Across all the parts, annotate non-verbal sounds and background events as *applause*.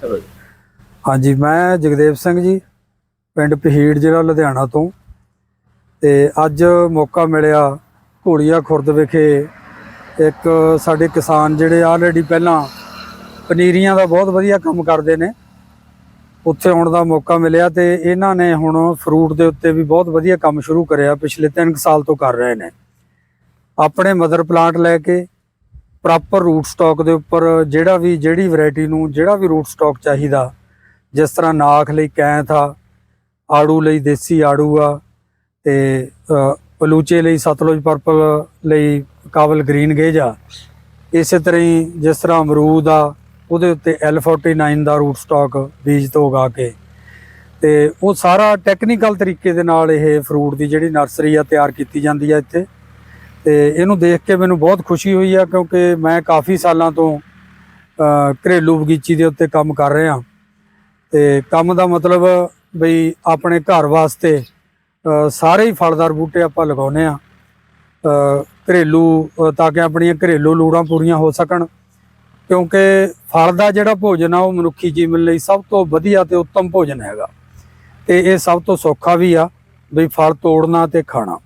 ਚਲੋ ਜੀ। ਹਾਂਜੀ, ਮੈਂ ਜਗਦੇਵ ਸਿੰਘ ਜੀ, ਪਿੰਡ ਪਹੀੜ ਜ਼ਿਲ੍ਹਾ ਲੁਧਿਆਣਾ ਤੋਂ। ਤੇ ਅੱਜ ਮੌਕਾ ਮਿਲਿਆ ਘੋੜੀਆ ਖੁਰਦ ਵਿਖੇ। ਇੱਕ ਸਾਡੇ ਕਿਸਾਨ ਜਿਹੜੇ ਆਲਰੇਡੀ ਪਹਿਲਾਂ ਪਨੀਰੀਆਂ ਦਾ ਬਹੁਤ ਵਧੀਆ ਕੰਮ ਕਰਦੇ ਨੇ। ਉੱਥੇ ਆਉਣ ਦਾ ਮੌਕਾ ਮਿਲਿਆ ਤੇ ਇਹਨਾਂ ਨੇ ਹੁਣ ਫਰੂਟ ਦੇ ਉੱਤੇ ਵੀ ਬਹੁਤ ਵਧੀਆ ਕੰਮ ਸ਼ੁਰੂ ਕਰਿਆ, ਪਿਛਲੇ 3 ਸਾਲ ਤੋਂ ਕਰ ਰਹੇ ਨੇ। ਆਪਣੇ ਮਦਰ ਪਲਾਂਟ ਲੈ ਕੇ ਪ੍ਰੋਪਰ ਰੂਟ ਸਟਾਕ ਦੇ ਉੱਪਰ ਜਿਹੜਾ ਵੀ ਜਿਹੜੀ ਵੈਰਾਈਟੀ ਨੂੰ ਜਿਹੜਾ ਵੀ ਰੂਟ ਸਟਾਕ ਚਾਹੀਦਾ ਜਿਸ ਤਰ੍ਹਾਂ ਨਾਖ ਲਈ ਕੈਂਥ ਆ ਆੜੂ ਲਈ ਦੇਸੀ ਆੜੂ ਆ ਤੇ ਅ, ਪਲੂਚੇ ਲਈ ਸਤਲੁਜ ਪਰਪਲ ਲਈ ਕਾਬਲ ਗ੍ਰੀਨ ਗੇਜ ਆ ਇਸੇ ਤਰ੍ਹਾਂ ਹੀ ਜਿਸ ਤਰ੍ਹਾਂ ਅਮਰੂਦ ਆ ਉਹਦੇ ਉੱਤੇ L49 ਦਾ ਰੂਟ ਸਟਾਕ ਬੀਜ ਤੋਂ ਉਗਾ ਕੇ ਤੇ ਉਹ ਸਾਰਾ ਟੈਕਨੀਕਲ ਤਰੀਕੇ ਦੇ ਨਾਲ ਇਹ ਫਰੂਟ ਦੀ ਜਿਹੜੀ ਨਰਸਰੀ ਆ ਤਿਆਰ ਕੀਤੀ ਜਾਂਦੀ ਆ ਇੱਥੇ। ਤੇ ਇਹਨੂੰ ਦੇਖ ਕੇ ਮੈਨੂੰ ਬਹੁਤ ਖੁਸ਼ੀ ਹੋਈ ਆ ਕਿਉਂਕਿ ਮੈਂ ਕਾਫੀ ਸਾਲਾਂ ਤੋਂ ਘਰੇਲੂ ਬਗੀਚੀ ਦੇ ਉੱਤੇ ਕੰਮ ਕਰ ਰਿਹਾ ਤੇ ਕੰਮ ਦਾ ਮਤਲਬ ਬਈ ਆਪਣੇ ਘਰ ਵਾਸਤੇ ਸਾਰੇ ਹੀ ਫਲਦਾਰ ਬੂਟੇ ਆਪਾਂ ਲਗਾਉਨੇ ਆ ਘਰੇਲੂ ਤਾਂ ਕਿ ਆਪਣੀਆਂ ਘਰੇਲੂ ਲੋੜਾਂ ਪੂਰੀਆਂ ਹੋ ਸਕਣ। ਕਿਉਂਕਿ ਫਲ ਦਾ ਜਿਹੜਾ ਭੋਜਨ ਆ ਉਹ ਮਨੁੱਖੀ ਜੀਵਨ ਲਈ ਸਭ ਤੋਂ ਵਧੀਆ ਤੇ ਉੱਤਮ ਭੋਜਨ ਹੈਗਾ। ਤੇ ਇਹ ਸਭ ਤੋਂ ਸੌਖਾ ਵੀ ਆ ਵੀ ਫਲ ਤੋੜਨਾ ਤੇ ਖਾਣਾ।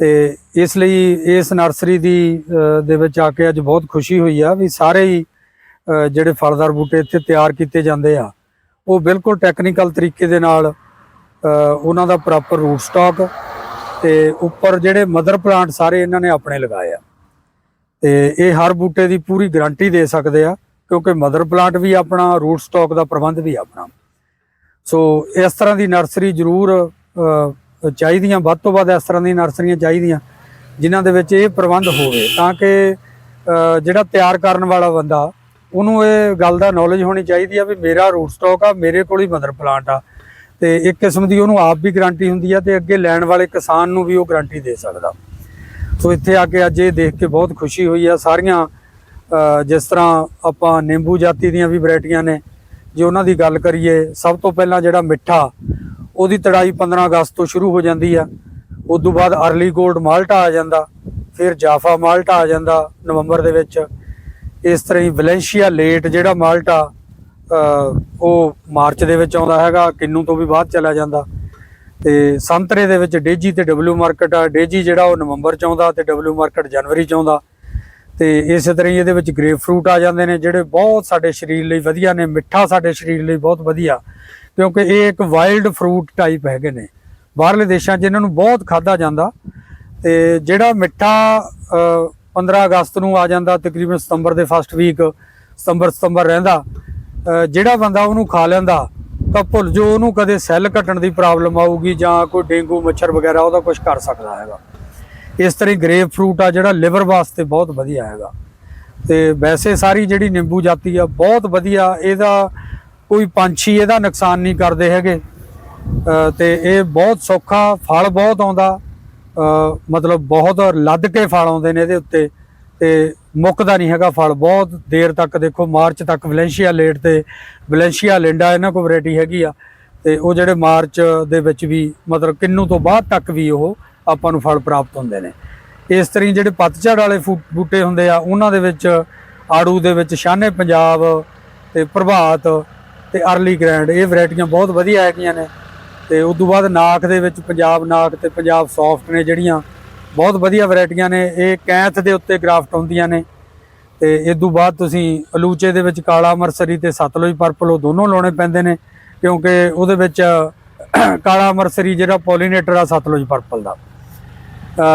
ਤੇ ਇਸ ਲਈ ਇਸ ਨਰਸਰੀ ਦੀ ਦੇ ਵਿੱਚ ਆ ਕੇ ਅੱਜ ਬਹੁਤ ਖੁਸ਼ੀ ਹੋਈ ਆ ਵੀ ਸਾਰੇ ਹੀ ਜਿਹੜੇ ਫਲਦਾਰ ਬੂਟੇ ਇੱਥੇ ਤਿਆਰ ਕੀਤੇ ਜਾਂਦੇ ਆ, ਉਹ ਬਿਲਕੁਲ ਟੈਕਨੀਕਲ ਤਰੀਕੇ ਦੇ ਨਾਲ ਉਹਨਾਂ ਦਾ ਪ੍ਰੋਪਰ ਰੂਟ ਸਟਾਕ ਤੇ ਉੱਪਰ ਜਿਹੜੇ ਮਦਰ ਪਲਾਂਟ ਸਾਰੇ ਇਹਨਾਂ ਨੇ ਆਪਣੇ ਲਗਾਏ ਆ। ਤੇ ਇਹ ਹਰ ਬੂਟੇ ਦੀ ਪੂਰੀ ਗਾਰੰਟੀ ਦੇ ਸਕਦੇ ਆ, ਕਿਉਂਕਿ ਮਦਰ ਪਲਾਂਟ ਵੀ ਆਪਣਾ ਰੂਟ ਸਟਾਕ ਦਾ ਪ੍ਰਬੰਧ ਵੀ ਆਪਣਾ। ਸੋ ਇਸ ਤਰ੍ਹਾਂ ਦੀ ਨਰਸਰੀ ਜ਼ਰੂਰ ਚਾਹੀਦੀਆਂ, ਵੱਧ ਤੋਂ ਵੱਧ ਇਸ ਤਰ੍ਹਾਂ ਦੀਆਂ ਨਰਸਰੀਆਂ ਚਾਹੀਦੀਆਂ, ਜਿਨ੍ਹਾਂ ਦੇ ਵਿੱਚ ਇਹ ਪ੍ਰਬੰਧ ਹੋਵੇ, ਤਾਂ ਕਿ ਜਿਹੜਾ ਤਿਆਰ ਕਰਨ ਵਾਲਾ ਬੰਦਾ, ਉਹਨੂੰ ਇਹ ਗੱਲ ਦਾ ਨੌਲੇਜ ਹੋਣੀ ਚਾਹੀਦੀ ਆ ਵੀ ਮੇਰਾ ਰੂਟ ਸਟਾਕ ਆ, ਮੇਰੇ ਕੋਲ ਹੀ ਮਦਰ ਪਲਾਂਟ ਆ। ਤੇ ਇੱਕ ਕਿਸਮ ਦੀ ਉਹਨੂੰ ਆਪ ਵੀ ਗਾਰੰਟੀ ਹੁੰਦੀ ਆ ਤੇ ਅੱਗੇ ਲੈਣ ਵਾਲੇ ਕਿਸਾਨ ਨੂੰ ਵੀ ਉਹ ਗਾਰੰਟੀ ਦੇ ਸਕਦਾ। ਸੋ ਇੱਥੇ ਆ ਕੇ ਅੱਜ ਇਹ ਦੇਖ ਕੇ ਬਹੁਤ ਖੁਸ਼ੀ ਹੋਈ ਆ, ਸਾਰੀਆਂ ਜਿਸ ਤਰ੍ਹਾਂ ਆਪਾਂ ਨਿੰਬੂ ਜਾਤੀ ਦੀਆਂ ਵੀ ਵੈਰਾਈਟੀਆਂ ਨੇ, ਜੇ ਉਹਨਾਂ ਦੀ ਗੱਲ ਕਰੀਏ, ਸਭ ਤੋਂ ਪਹਿਲਾਂ ਜਿਹੜਾ ਮਿੱਠਾ ਉਹਦੀ ਤੜਾਈ 15 ਅਗਸਤ ਤੋਂ ਸ਼ੁਰੂ ਹੋ ਜਾਂਦੀ ਆ। ਉਸ ਤੋਂ ਬਾਅਦ ਅਰਲੀ 골ਡ ਮਾਲਟਾ ਆ ਜਾਂਦਾ ਫਿਰ ਜਾਫਾ ਮਾਲਟਾ ਆ ਜਾਂਦਾ ਨਵੰਬਰ ਦੇ ਵਿੱਚ। ਇਸ ਤਰ੍ਹਾਂ ਹੀ ਵੈਲੈਂਸ਼ੀਆ ਲੇਟ ਜਿਹੜਾ ਮਾਲਟਾ ਅ, ਉਹ ਮਾਰਚ ਦੇ ਵਿੱਚ ਆਉਂਦਾ ਹੈਗਾ ਕਿੰਨੂ ਤੋਂ ਵੀ ਬਾਅਦ ਚਲਾ ਜਾਂਦਾ। ਤੇ ਸੰਤਰੇ ਦੇ ਵਿੱਚ ਡੇਜੀ ਤੇ ਡਬਲਯੂ ਮਾਰਕੀਟ ਆ। ਡੇਜੀ ਜਿਹੜਾ ਉਹ ਨਵੰਬਰ ਚ ਆਉਂਦਾ ਤੇ ਡਬਲਯੂ ਮਾਰਕੀਟ ਜਨਵਰੀ ਚ ਆਉਂਦਾ। ਤੇ ਇਸੇ ਤਰ੍ਹਾਂ ਹੀ ਇਹਦੇ ਵਿੱਚ ਗ੍ਰੇਪ ਫਰੂਟ ਆ ਜਾਂਦੇ ਨੇ ਜਿਹੜੇ ਬਹੁਤ ਸਾਡੇ ਸਰੀਰ ਲਈ ਵਧੀਆ ਨੇ ਮਿੱਠਾ ਸਾਡੇ ਸਰੀਰ ਲਈ ਬਹੁਤ ਵਧੀਆ। ਕਿਉਂਕਿ ਇਹ ਇੱਕ ਵਾਈਲਡ ਫਰੂਟ ਟਾਈਪ ਹੈਗੇ ਨੇ। ਬਾਹਰਲੇ ਦੇਸ਼ਾਂ 'ਚ ਇਹਨਾਂ ਨੂੰ ਬਹੁਤ ਖਾਦਾ ਜਾਂਦਾ ਤੇ ਜਿਹੜਾ ਮਿੱਠਾ ਅ, 15 ਅਗਸਤ ਨੂੰ ਆ ਜਾਂਦਾ ਤਕਰੀਬਨ ਸਤੰਬਰ ਦੇ ਫਸਟ ਵੀਕ ਸਤੰਬਰ ਸਤੰਬਰ ਰਹਿੰਦਾ ਜਿਹੜਾ ਬੰਦਾ ਉਹਨੂੰ ਖਾ ਲੈਂਦਾ ਤਾਂ ਭੁੱਲ ਜੋ ਉਹਨੂੰ ਕਦੇ ਸੈੱਲ ਘਟਣ ਦੀ ਪ੍ਰੋਬਲਮ ਆਊਗੀ ਜਾਂ ਕੋਈ ਡੇਂਗੂ ਮੱਛਰ ਵਗੈਰਾ ਉਹਦਾ ਕੁਝ ਕਰ ਸਕਦਾ ਹੈਗਾ। ਇਸ ਤਰ੍ਹਾਂ ਹੀ ਗ੍ਰੇਪ ਫਰੂਟ ਆ ਜਿਹੜਾ ਲਿਵਰ ਵਾਸਤੇ ਬਹੁਤ ਵਧੀਆ ਹੈਗਾ। ਤੇ ਵੈਸੇ ਸਾਰੀ ਜਿਹੜੀ ਨਿੰਬੂ ਜਾਤੀ ਆ ਬਹੁਤ ਵਧੀਆ ਇਹਦਾ ਕੋਈ ਪੰਛੀ ਇਹਦਾ ਨੁਕਸਾਨ ਨਹੀਂ ਕਰਦੇ ਹੈਗੇ। ਅ, ਤੇ ਇਹ ਬਹੁਤ ਸੌਖਾ ਫਲ ਬਹੁਤ ਆਉਂਦਾ। ਮਤਲਬ ਬਹੁਤ ਲੱਦ ਕੇ ਫਲ ਆਉਂਦੇ ਨੇ ਇਹਦੇ ਉੱਤੇ। ਤੇ ਮੁੱਕਦਾ ਨਹੀਂ ਹੈਗਾ ਫਲ। ਬਹੁਤ ਦੇਰ ਤੱਕ ਦੇਖੋ ਮਾਰਚ ਤੱਕ ਵੈਲੈਂਸ਼ੀਆ ਲੇਟ ਤੇ ਵੈਲੈਂਸ਼ੀਆ ਲਿੰਡਾ ਇਹਨਾਂ ਕੋਲ ਵੈਰਾਈਟੀ ਹੈਗੀ ਆ। ਤੇ ਉਹ ਜਿਹੜੇ ਮਾਰਚ ਦੇ ਵਿੱਚ ਵੀ ਮਤਲਬ ਕਿੰਨੂ ਤੋਂ ਬਾਅਦ ਤੱਕ ਵੀ ਉਹ ਆਪਾਂ ਨੂੰ ਫਲ ਪ੍ਰਾਪਤ ਹੁੰਦੇ ਨੇ। ਇਸ ਤਰ੍ਹਾਂ ਜਿਹੜੇ ਪਤਝੜ ਵਾਲੇ ਫੂ- ਬੂਟੇ ਹੁੰਦੇ ਆ ਉਹਨਾਂ ਦੇ ਵਿੱਚ ਆੜੂ ਦੇ ਵਿੱਚ ਸ਼ਾਨੇ ਪੰਜਾਬ ਤੇ ਪ੍ਰਭਾਤ ਤੇ ਅਰਲੀ ਗ੍ਰੈਂਡ, ਇਹ ਵੈਰਾਈਟੀਆਂ ਬਹੁਤ ਵਧੀਆ ਹੈਗੀਆਂ ਨੇ। ਤੇ ਉਸ ਤੋਂ ਬਾਅਦ ਨਾਖ ਦੇ ਵਿੱਚ ਪੰਜਾਬ ਨਾਖ ਤੇ ਪੰਜਾਬ ਸੌਫਟ ਨੇ ਜਿਹੜੀਆਂ, ਬਹੁਤ ਵਧੀਆ ਵੈਰਾਈਟੀਆਂ ਨੇ। ਇਹ ਕੈਂਥ ਦੇ ਉੱਤੇ ਗ੍ਰਾਫਟ ਹੁੰਦੀਆਂ ਨੇ। ਤੇ ਇਸ ਤੋਂ ਬਾਅਦ ਤੁਸੀਂ ਅਲੂਚੇ ਦੇ ਵਿੱਚ ਕਾਲਾ ਮਰਸਰੀ ਤੇ ਸਤਲੁਜ ਪਰਪਲ, ਉਹ ਦੋਨੋਂ ਲਾਉਣੇ ਪੈਂਦੇ ਨੇ, ਕਿਉਂਕਿ ਉਹਦੇ ਵਿੱਚ ਕਾਲਾ ਮਰਸਰੀ ਜਿਹੜਾ ਪੋਲੀਨੇਟਰ ਆ, ਸਤਲੁਜ ਪਰਪਲ ਦਾ।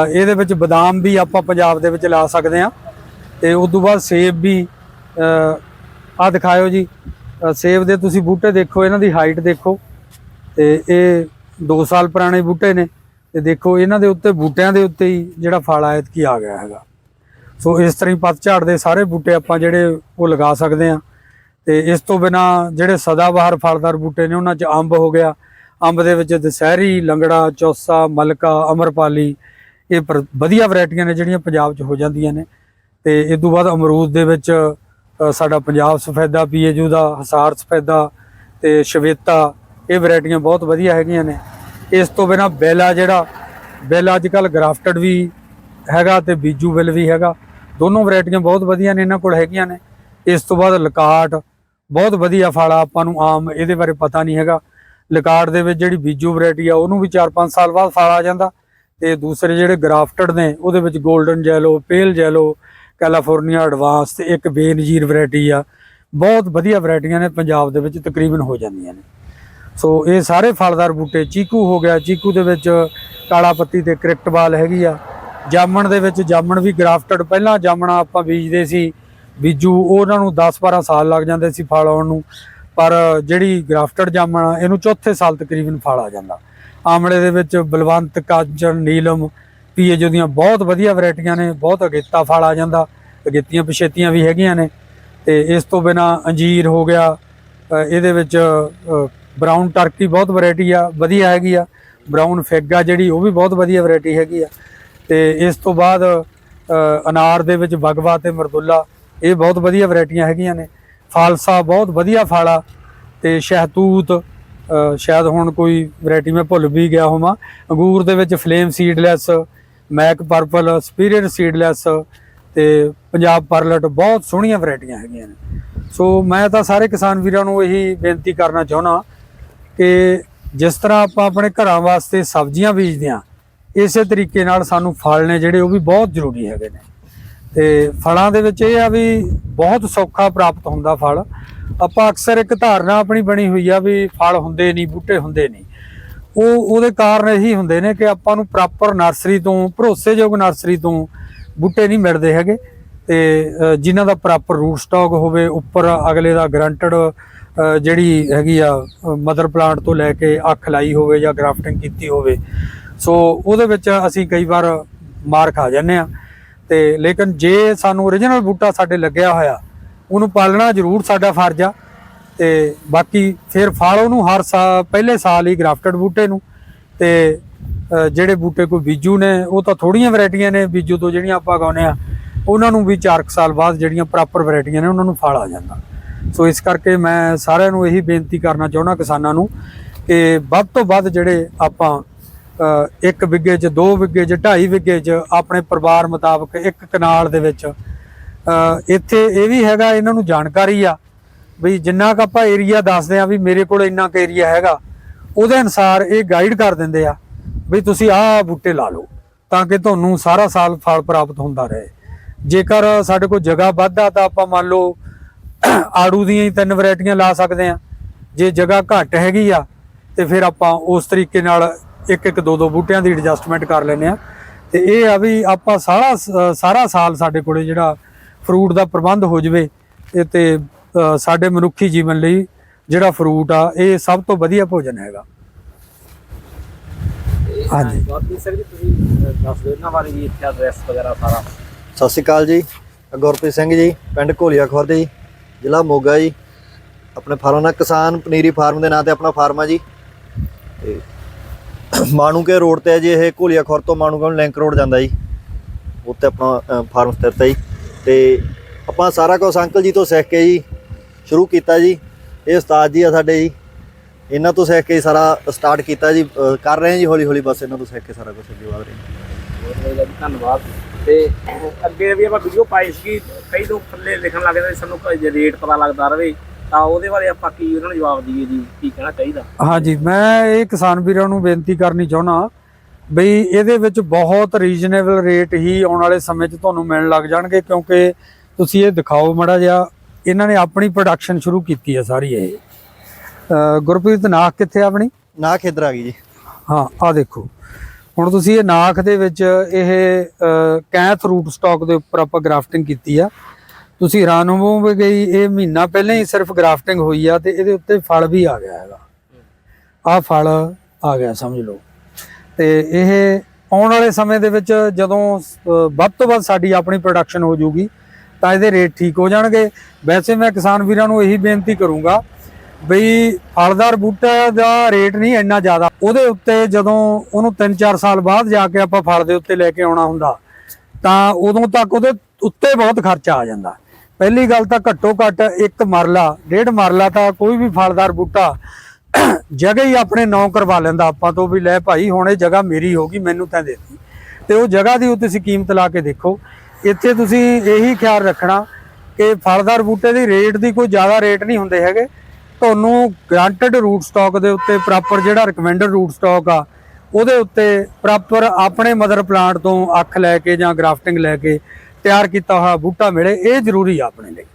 ਇਹਦੇ ਵਿੱਚ ਬਦਾਮ ਵੀ ਆਪਾਂ ਪੰਜਾਬ ਦੇ ਵਿੱਚ ਲਾ ਸਕਦੇ ਆ ਤੇ ਉਸ ਤੋਂ ਬਾਅਦ ਸੇਬ ਵੀ ਆ ਦਿਖਾਇਓ ਜੀ। ਸੇਬ ਦੇ ਤੁਸੀਂ ਬੂਟੇ ਦੇਖੋ, ਇਹਨਾਂ ਦੀ ਹਾਈਟ ਦੇਖੋ। ਤੇ ਇਹ 2 ਸਾਲ ਪੁਰਾਣੇ ਬੂਟੇ ਨੇ। ਤੇ ਦੇਖੋ, ਇਹਨਾਂ ਦੇ ਉੱਤੇ, ਬੂਟਿਆਂ ਦੇ ਉੱਤੇ ਹੀ ਜਿਹੜਾ ਫਲ ਆਇਤ ਕੀ ਆ ਗਿਆ ਹੈਗਾ। ਸੋ ਇਸ ਤਰ੍ਹਾਂ ਹੀ ਪਤਝੜ ਦੇ ਸਾਰੇ ਬੂਟੇ ਆਪਾਂ ਜਿਹੜੇ ਉਹ ਲਗਾ ਸਕਦੇ ਆ ਤੇ ਇਸ ਤੋਂ ਬਿਨਾ ਜਿਹੜੇ ਸਦਾਬਹਾਰ ਫਲਦਾਰ ਬੂਟੇ ਨੇ, ਉਹਨਾਂ 'ਚ ਅੰਬ ਹੋ ਗਿਆ। ਅੰਬ ਦੇ ਵਿੱਚ ਦਸਹਿਰੀ, ਲੰਗੜਾ, ਚੌਸਾ, ਮਲਕਾ, ਅਮਰਪਾਲੀ, ਇਹ ਪਰ- ਵਧੀਆ ਵੈਰਾਈਟੀਆਂ ਨੇ ਜਿਹੜੀਆਂ ਪੰਜਾਬ 'ਚ ਹੋ ਜਾਂਦੀਆਂ ਨੇ। ਤੇ ਇਸ ਤੋਂ ਬਾਅਦ ਅਮਰੂਦ ਦੇ ਵਿੱਚ ਸਾਡਾ ਪੰਜਾਬ ਸਫੈਦਾ ਪੀਏਜੂ ਦਾ, ਹਸਾਰ ਸਫੈਦਾ ਤੇ ਸ਼ਵੇਤਾ, ਇਹ ਵੈਰਾਈਟੀਆਂ ਬਹੁਤ ਵਧੀਆ ਹੈਗੀਆਂ ਨੇ। ਇਸ ਤੋਂ ਬਿਨਾ ਬੈਲਾ ਜਿਹੜਾ, ਬੈਲ ਅੱਜ ਕੱਲ ਗ੍ਰਾਫਟਡ ਵੀ ਹੈਗਾ ਤੇ ਬੀਜੂ ਬਿੱਲ ਵੀ ਹੈਗਾ। ਦੋਨੋਂ ਵੈਰਾਈਟੀਆਂ ਬਹੁਤ ਵਧੀਆ ਨੇ, ਇਹਨਾਂ ਕੋਲ ਹੈਗੀਆਂ ਨੇ। ਇਸ ਤੋਂ ਬਾਅਦ ਲਕਾਟ, ਬਹੁਤ ਵਧੀਆ ਫਲ ਆਪਾਂ ਨੂੰ ਆਮ, ਇਹਦੇ ਬਾਰੇ ਪਤਾ ਨਹੀਂ ਹੈਗਾ। ਲਕਾਟ ਦੇ ਵਿੱਚ ਜਿਹੜੀ ਬੀਜੂ ਵੈਰਾਈਟੀ ਆ, ਉਹਨੂੰ ਵੀ 4-5 ਸਾਲ ਬਾਅਦ ਫਲ ਆ ਜਾਂਦਾ ਤੇ ਦੂਸਰੇ ਜਿਹੜੇ ਗ੍ਰਾਫਟਡ ਨੇ, ਉਹਦੇ ਵਿੱਚ golden yellow, pale yellow California advance ਤੇ ਇੱਕ ਬੇਨਜੀਰ ਵੈਰਾਈਟੀ ਆ। ਬਹੁਤ ਵਧੀਆ ਵੈਰਾਈਟੀਆਂ ਨੇ, ਪੰਜਾਬ ਦੇ ਵਿੱਚ ਤਕਰੀਬਨ ਹੋ ਜਾਂਦੀਆਂ ਨੇ। ਸੋ ਇਹ ਸਾਰੇ ਫਲਦਾਰ ਬੂਟੇ, ਚੀਕੂ ਹੋ ਗਿਆ, ਚੀਕੂ ਦੇ ਵਿੱਚ ਕਾਲਾ ਪੱਤੀ ਤੇ ਕ੍ਰਿਕਟਬਾਲ ਹੈਗੀ ਆ। ਜਾਮਣ ਦੇ ਵਿੱਚ ਜਾਮਣ ਵੀ ਗ੍ਰਾਫਟਡ, ਪਹਿਲਾਂ ਜਾਮਣਾ ਆਪਾਂ ਬੀਜਦੇ ਸੀ, ਬੀਜੂ, ਉਹਨਾਂ ਨੂੰ 10-12 ਸਾਲ ਲੱਗ ਜਾਂਦੇ ਸੀ ਫਲ ਆਉਣ ਨੂੰ। ਪਰ ਜਿਹੜੀ ਗ੍ਰਾਫਟਡ ਜਾਮਣ ਆ, ਇਹਨੂੰ ਚੌਥੇ ਸਾਲ ਤਕਰੀਬਨ ਫਲ ਆ ਜਾਂਦਾ। ਆਮਲੇ ਦੇ ਵਿੱਚ ਬਲਵੰਤ ਕਾਂਚਨ ਨੀਲਮ ਪੀਏਜੋ ਦੀਆਂ ਬਹੁਤ ਵਧੀਆ ਵੈਰਾਈਟੀਆਂ ਨੇ, ਬਹੁਤ ਅਗੇਤਾ ਫਲ ਆ ਜਾਂਦਾ, ਅਗੇਤੀਆਂ ਪਛੇਤੀਆਂ ਵੀ ਹੈਗੀਆਂ ਨੇ। ਤੇ ਇਸ ਤੋਂ ਬਿਨਾ ਅੰਜੀਰ ਹੋ ਗਿਆ ਇਹਦੇ ਵਿੱਚ ਬ੍ਰਾਊਨ ਟਰਕੀ ਬਹੁਤ ਵੈਰਾਈਟੀ ਆ, ਵਧੀਆ ਹੈਗੀ ਆ। ਬ੍ਰਾਊਨ ਫਿਗ ਆ ਜਿਹੜੀ, ਉਹ ਵੀ ਬਹੁਤ ਵਧੀਆ ਵੈਰਾਈਟੀ ਹੈਗੀ ਆ। ਤੇ ਇਸ ਤੋਂ ਬਾਅਦ ਅਨਾਰ ਦੇ ਵਿੱਚ ਬਗਵਾ ਤੇ ਮਰਦੁੱਲਾ, ਇਹ ਬਹੁਤ ਵਧੀਆ ਵੈਰਾਈਟੀਆਂ ਹੈਗੀਆਂ ਨੇ। ਫਾਲਸਾ ਬਹੁਤ ਵਧੀਆ ਫਲ ਆ, ਤੇ ਸ਼ਹਿਤੂਤ ਸ਼ਾਇਦ ਹੁਣ ਕੋਈ ਵੈਰਾਈਟੀ ਮੈਂ ਭੁੱਲ ਵੀ ਗਿਆ ਹੋਵਾਂ। ਅੰਗੂਰ ਦੇ ਵਿੱਚ ਫਲੇਮ ਸੀਡਲੈਸ ਮੈਕ ਪਰਪਲ ਸਪੀਰੀਅਰ ਸੀਡਲੈਸ ਤੇ ਪੰਜਾਬ ਪਰਲਟ ਬਹੁਤ ਸੋਹਣੀਆਂ ਵੈਰਾਈਟੀਆਂ ਹੈਗੀਆਂ ਨੇ। ਸੋ ਮੈਂ ਤਾਂ ਸਾਰੇ ਕਿਸਾਨ ਵੀਰਾਂ ਨੂੰ ਇਹੀ ਬੇਨਤੀ ਕਰਨਾ ਚਾਹੁੰਦਾ ਕਿ ਜਿਸ ਤਰ੍ਹਾਂ ਆਪਾਂ ਆਪਣੇ ਘਰਾਂ ਵਾਸਤੇ ਸਬਜ਼ੀਆਂ ਬੀਜਦੇ ਹਾਂ, ਇਸੇ ਤਰੀਕੇ ਨਾਲ ਸਾਨੂੰ ਫਲ ਨੇ ਜਿਹੜੇ ਉਹ ਵੀ ਬਹੁਤ ਜ਼ਰੂਰੀ ਹੈਗੇ ਨੇ। ਤੇ ਫਲਾਂ ਦੇ ਵਿੱਚ ਇਹ ਆ ਵੀ ਬਹੁਤ ਸੌਖਾ ਪ੍ਰਾਪਤ ਹੁੰਦਾ ਫਲ। ਆਪਾਂ ਅਕਸਰ ਇੱਕ ਧਾਰਨਾ ਆਪਣੀ ਬਣੀ ਹੋਈ ਆ ਵੀ ਫਲ ਹੁੰਦੇ ਨਹੀਂ, ਬੂਟੇ ਹੁੰਦੇ ਨਹੀਂ। ਉਹ ਉਹਦੇ ਕਾਰਨ ਇਹੀ ਹੁੰਦੇ ਨੇ ਕਿ ਆਪਾਂ ਨੂੰ ਪ੍ਰੋਪਰ ਨਰਸਰੀ ਤੋਂ ਭਰੋਸੇਯੋਗ ਨਰਸਰੀ ਤੋਂ ਬੂਟੇ ਨਹੀਂ ਮਿਲਦੇ ਹੈਗੇ ਤੇ ਅ, ਜਿਨ੍ਹਾਂ ਦਾ ਪ੍ਰੋਪਰ ਰੂਟ ਸਟਾਕ ਹੋਵੇ ਉੱਪਰ ਅਗਲੇ ਦਾ ਗਰੰਟਡ ਜਿਹੜੀ ਹੈਗੀ ਆ ਮਦਰ ਪਲਾਂਟ ਤੋਂ ਲੈ ਕੇ ਅੱਖ ਲਾਈ ਹੋਵੇ ਜਾਂ ਗ੍ਰਾਫਟਿੰਗ ਕੀਤੀ ਹੋਵੇ। ਸੋ ਉਹਦੇ ਵਿੱਚ ਅਸੀਂ ਕਈ ਵਾਰ ਮਾਰ ਖਾ ਜਾਂਦੇ ਆ ਤੇ ਲੇਕਿਨ ਜੇ ਸਾਨੂੰ origignal ਬੂਟਾ ਸਾਡੇ ਲੱਗਿਆ ਹੋਇਆ ਉਹਨੂੰ ਪਾਲਣਾ ਜ਼ਰੂਰ ਸਾਡਾ ਫਰਜ਼ ਆ। ਤੇ ਬਾਕੀ ਫਿਰ ਫਲ ਉਹਨੂੰ ਹਰ ਸਾਲ ਪਹਿਲੇ ਸਾਲ ਹੀ ਗ੍ਰਾਫਟਡ ਬੂਟੇ ਨੂੰ ਤੇ ਜਿਹੜੇ ਬੂਟੇ ਕੋਈ ਬੀਜੂ ਨੇ, ਉਹ ਤਾਂ ਥੋੜੀਆਂ ਵੈਰਾਈਟੀਆਂ ਨੇ ਬੀਜੂ ਤੋਂ ਜਿਹੜੀਆਂ ਆਪਾਂ ਗਾਉਂਦੇ ਆ ਉਹਨਾਂ ਨੂੰ ਵੀ 4 ਸਾਲ ਬਾਅਦ ਜਿਹੜੀਆਂ ਪ੍ਰੋਪਰ ਵੈਰਾਈਟੀਆਂ ਨੇ ਉਹਨਾਂ ਨੂੰ ਫਲ ਆ ਜਾਂਦਾ। ਸੋ ਇਸ ਕਰਕੇ ਮੈਂ ਸਾਰਿਆਂ ਨੂੰ ਇਹੀ ਬੇਨਤੀ ਕਰਨਾ ਚਾਹੁੰਦਾ ਕਿਸਾਨਾਂ ਨੂੰ ਕਿ ਵੱਧ ਤੋਂ ਵੱਧ ਜਿਹੜੇ ਆਪਾਂ ਇੱਕ ਵਿੱਗੇ 'ਚ, ਦੋ ਵਿੱਗੇ 'ਚ, ਢਾਈ ਵਿੱਗੇ 'ਚ ਆਪਣੇ ਪਰਿਵਾਰ ਮੁਤਾਬਕ ਇੱਕ ਕਨਾਲ ਦੇ ਵਿੱਚ ਇੱਥੇ ਇਹ ਵੀ ਹੈਗਾ, ਇਹਨਾਂ ਨੂੰ ਜਾਣਕਾਰੀ ਆ ਵੀ ਜਿੰਨਾ ਕ ਆਪਾਂ ਏਰੀਆ ਦੱਸਦੇ ਆ ਵੀ ਮੇਰੇ ਕੋਲ ਇੰਨਾ ਕ ਏਰੀਆ ਹੈਗਾ, ਉਹਦੇ ਅਨਸਾਰ ਇਹ ਗਾਈਡ ਕਰ ਦਿੰਦੇ ਆ ਵੀ ਤੁਸੀਂ ਆਹ ਬੂਟੇ ਲਾ ਲਓ ਤਾਂ ਕਿ ਤੁਹਾਨੂੰ ਸਾਰਾ ਸਾਲ ਫਲ ਪ੍ਰਾਪਤ ਹੁੰਦਾ ਰਹੇ। ਜੇਕਰ ਸਾਡੇ ਕੋਲ ਜਗ੍ਹਾ ਵੱਧ ਆ ਤਾਂ ਆਪਾਂ ਮੰਨ ਲਓ *clears throat* ਆੜੂ ਦੀਆਂ ਹੀ ਤਿੰਨ ਵੈਰਾਈਟੀਆਂ ਲਾ ਸਕਦੇ ਆ ਜੇ ਜਗ੍ਹਾ ਘੱਟ ਹੈਗੀ ਆ ਤੇ ਫਿਰ ਆਪਾਂ ਉਸ ਤਰੀਕੇ ਨਾਲ ਇੱਕ ਇੱਕ ਦੋ ਦੋ ਬੂਟਿਆਂ ਦੀ ਐਡਜਸਟਮੈਂਟ ਕਰ ਲੈਨੇ ਆ ਤੇ ਇਹ ਆ ਵੀ ਆਪਾਂ ਸਾਰਾ ਸਾਰਾ ਸਾਲ ਸਾਡੇ ਕੋਲੇ ਜਿਹੜਾ ਫਰੂਟ ਦਾ ਪ੍ਰਬੰਧ ਹੋ ਜਵੇ ਤੇ ਸਾਡੇ ਮਨੁੱਖੀ ਜੀਵਨ ਲਈ ਜਿਹੜਾ ਫਰੂਟ ਆ ਇਹ ਸਭ ਤੋਂ ਵਧੀਆ ਭੋਜਨ ਹੈਗਾ। ਹਾਂਜੀ। ਗੁਰਪ੍ਰੀਤ ਸਿੰਘ ਜੀ ਤੁਸੀਂ ਦੱਸ ਦਿਓ ਇਹਨਾਂ ਬਾਰੇ ਜੀ ਇੱਥੇ ਐਡਰੈਸ ਵਗੈਰਾ ਸਾਰਾ। ਸਤਿ ਸ਼੍ਰੀ ਅਕਾਲ ਜੀ। ਗੁਰਪ੍ਰੀਤ ਸਿੰਘ ਜੀ ਪਿੰਡ ਘੋਲੀਆ ਖੁਰਦ ਜੀ ਜ਼ਿਲ੍ਹਾ ਮੋਗਾ ਜੀ। ਆਪਣੇ ਫਾਰਮ ਦਾ ਕਿਸਾਨ ਪਨੀਰੀ ਫਾਰਮ ਦੇ ਨਾਂ ਤੇ ਆਪਣਾ ਫਾਰਮ ਆ ਜੀ। ਤੇ ਮਾਣੂਕੇ ਰੋਡ ਤੇ ਹੈ ਜੀ ਇਹ ਘੋਲੀਆ ਖੁਰਦ ਤੋਂ ਮਾਣੂਕੇ ਨੂੰ ਲਿੰਕ ਰੋਡ ਜਾਂਦਾ ਜੀ। ਉੱਤੇ ਆਪਣਾ ਫਾਰਮ ਸਥਿਤ ਹੈ ਜੀ। ਤੇ ਆਪਾਂ ਸਾਰਾ ਕੁਝ ਅੰਕਲ ਜੀ ਤੋਂ ਸਿੱਖ ਕੇ ਜੀ ਸ਼ੁਰੂ ਕੀਤਾ ਜੀ। ਇਹ ਉਸਤਾਦ ਜੀ ਆ ਸਾਡੇ ਜੀ। ਇਹਨਾਂ ਤੋਂ ਸਿੱਖ ਕੇ ਸਾਰਾ ਸਟਾਰਟ ਕੀਤਾ ਜੀ। ਅ, ਕਰ ਰਹੇ ਹਾਂ ਜੀ ਹੌਲੀ ਹੌਲੀ ਬਸ ਇਹਨਾਂ ਤੋਂ ਸਿੱਖ ਕੇ ਸਾਰਾ ਕੁਝ ਅੱਗੇ ਵਧ ਰਹੇ ਹਾਂ ਬਹੁਤ ਜੀ ਧੰਨਵਾਦ। ਤੇ ਅੱਗੇ ਵੀ ਆਪਾਂ ਵੀਡੀਓ ਪਾਈ ਸੀ ਕਈ ਲੋਕ ਥੱਲੇ ਲਿਖਣ ਲੱਗ ਜਾਂਦੇ ਸਾਨੂੰ ਕੋਈ ਜੇ ਰੇਟ ਪਤਾ ਲੱਗਦਾ ਰਵੇ ਤਾਂ ਉਹਦੇ ਬਾਰੇ ਆਪਾਂ ਕੀ ਉਹਨਾਂ ਨੂੰ ਜਵਾਬ ਦਈਏ ਜੀ ਕੀ ਕਹਿਣਾ ਚਾਹੀਦਾ? ਹਾਂਜੀ ਮੈਂ ਇਹ ਕਿਸਾਨ ਵੀਰਾਂ ਨੂੰ ਬੇਨਤੀ ਕਰਨੀ ਚਾਹੁੰਦਾ ਬਈ ਇਹਦੇ ਵਿੱਚ ਬਹੁਤ ਰੀਜ਼ਨੇਬਲ ਰੇਟ ਹੀ ਆਉਣ ਵਾਲੇ ਸਮੇਂ 'ਚ ਤੁਹਾਨੂੰ ਮਿਲਣ ਲੱਗ ਜਾਣਗੇ ਕਿਉਂਕਿ ਤੁਸੀਂ ਇਹ ਦਿਖਾਓ ਮੜਾ ਜਿਹਾ। ਇਹਨਾਂ ਨੇ ਆਪਣੀ ਪ੍ਰੋਡਕਸ਼ਨ ਸ਼ੁਰੂ ਕੀਤੀ ਹੈ ਸਾਰੀ ਇਹ। ਗੁਰਪ੍ਰੀਤ ਨਾਖ ਕਿੱਥੇ ਆ ਆਪਣੀ? ਨਾ ਖੇਦਰ ਆ ਗਈ ਜੀ। ਹਾਂ ਆ ਦੇਖੋ। ਹੁਣ ਤੁਸੀਂ ਇਹ ਨਾਖ ਦੇ ਵਿੱਚ ਇਹ ਕੈਥ ਰੂਟ ਸਟਾਕ ਦੇ ਉੱਪਰ ਆਪਾਂ ਗ੍ਰਾਫਟਿੰਗ ਕੀਤੀ ਆ। ਤੁਸੀਂ ਹੈਰਾਨ ਹੋਵੋਗੇ ਗਈ ਇਹ ਮਹੀਨਾ ਪਹਿਲਾਂ ਹੀ ਸਿਰਫ ਗ੍ਰਾਫਟਿੰਗ ਹੋਈ ਆ ਤੇ ਇਹਦੇ ਉੱਤੇ ਫਲ ਵੀ ਆ ਗਿਆ ਹੈਗਾ। ਆ ਫਲ ਆ ਗਿਆ ਸਮਝ ਲਓ। ਤੇ ਇਹ ਆਉਣ ਵਾਲੇ ਸਮੇਂ ਦੇ ਵਿੱਚ ਜਦੋਂ ਵੱਧ ਤੋਂ ਵੱਧ ਸਾਡੀ ਆਪਣੀ ਪ੍ਰੋਡਕਸ਼ਨ ਹੋ ਜਾਊਗੀ ਤਾਂ ਇਹਦੇ ਰੇਟ ਠੀਕ ਹੋ ਜਾਣਗੇ। ਵੈਸੇ ਮੈਂ ਕਿਸਾਨ ਵੀਰਾਂ ਨੂੰ ਇਹੀ ਬੇਨਤੀ ਕਰੂੰਗਾ ਬਈ ਫਲਦਾਰ ਬੂਟਾ ਦਾ ਰੇਟ ਨਹੀਂ ਇੰਨਾ ਜ਼ਿਆਦਾ। ਉਹਦੇ ਉੱਤੇ ਜਦੋਂ ਉਹਨੂੰ 3-4 ਸਾਲ ਬਾਅਦ ਜਾ ਕੇ ਆਪਾਂ ਫਲ ਦੇ ਉੱਤੇ ਲੈ ਕੇ ਆਉਣਾ ਹੁੰਦਾ, ਤਾਂ ਉਦੋਂ ਤੱਕ ਉਹਦੇ ਉੱਤੇ ਬਹੁਤ ਖਰਚਾ ਆ ਜਾਂਦਾ। ਪਹਿਲੀ ਗੱਲ ਤਾਂ ਘੱਟੋ ਘੱਟ ਇੱਕ ਮਰਲਾ, ਡੇਢ ਮਰਲਾ ਤਾਂ ਕੋਈ ਵੀ ਫਲਦਾਰ ਬੂਟਾ ਜਗ੍ਹਾ ਹੀ ਆਪਣੇ ਨਾਂ ਕਰਵਾ ਲੈਂਦਾ। ਆਪਾਂ ਤੋਂ ਵੀ ਲੈ ਭਾਈ, ਹੁਣ ਇਹ ਜਗ੍ਹਾ ਮੇਰੀ ਹੋਗੀ ਮੈਨੂੰ ਤਾਂ ਦੇ ਦਿੱਤੀ ਤੇ ਉਹ ਜਗ੍ਹਾ ਦੀ ਤੁਸੀਂ ਕੀਮਤ ਲਾ ਕੇ ਦੇਖੋ। ਇੱਥੇ ਤੁਸੀਂ ਇਹੀ ਖਿਆਲ ਰੱਖਣਾ ਕਿ ਫਲਦਾਰ ਬੂਟੇ ਦੀ ਰੇਟ ਦੀ ਕੋਈ ਜ਼ਿਆਦਾ ਰੇਟ ਨਹੀਂ ਹੁੰਦੇ ਹੈਗੇ। ਤੁਹਾਨੂੰ ਗ੍ਰਾਂਟਡ ਰੂਟ ਸਟਾਕ ਦੇ ਉੱਤੇ ਪ੍ਰੋਪਰ ਜਿਹੜਾ ਰეკਮੈਂਡਡ ਰੂਟ ਸਟਾਕ ਆ, ਉਹਦੇ ਉੱਤੇ ਪ੍ਰੋਪਰ ਆਪਣੇ ਮਦਰ ਪਲਾਂਟ ਤੋਂ ਅੱਖ ਲੈ ਕੇ ਜਾਂ ਗ੍ਰਾਫਟਿੰਗ ਲੈ ਕੇ ਤਿਆਰ ਕੀਤਾ ਹੋਇਆ ਬੂਟਾ ਮਿਲੇ, ਇਹ ਜ਼ਰੂਰੀ ਆ ਆਪਣੇ ਲਈ।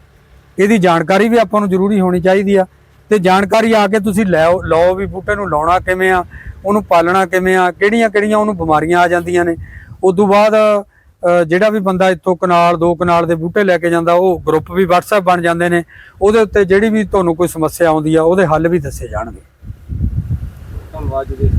ਇਹਦੀ ਜਾਣਕਾਰੀ ਵੀ ਆਪਾਂ ਨੂੰ ਜ਼ਰੂਰੀ ਹੋਣੀ ਚਾਹੀਦੀ ਆ। ਤੇ ਜਾਣਕਾਰੀ ਆ ਕੇ ਤੁਸੀਂ ਲਓ ਲਓ ਵੀ ਬੂਟੇ ਨੂੰ ਲਾਉਣਾ ਕਿਵੇਂ ਆ, ਉਹਨੂੰ ਪਾਲਣਾ ਕਿਵੇਂ ਆ, ਕਿਹੜੀਆਂ ਕਿਹੜੀਆਂ ਉਹਨੂੰ ਬਿਮਾਰੀਆਂ ਆ ਜਾਂਦੀਆਂ ਨੇ। ਉਸ ਤੋਂ ਬਾਅਦ ਜਿਹੜਾ ਵੀ ਬੰਦਾ ਇੱਥੋਂ ਕਨਾਲ ਦੋ ਕਨਾਲ ਦੇ ਬੂਟੇ ਲੈ ਕੇ ਜਾਂਦਾ ਉਹ ਗਰੁੱਪ ਵੀ WhatsApp ਬਣ ਜਾਂਦੇ ਨੇ। ਉਹਦੇ ਉੱਤੇ ਜਿਹੜੀ ਵੀ ਤੁਹਾਨੂੰ ਕੋਈ ਸਮੱਸਿਆ ਆਉਂਦੀ ਆ ਉਹਦੇ ਹੱਲ ਵੀ ਦੱਸੇ ਜਾਣਗੇ। ਧੰਨਵਾਦ ਜੀ।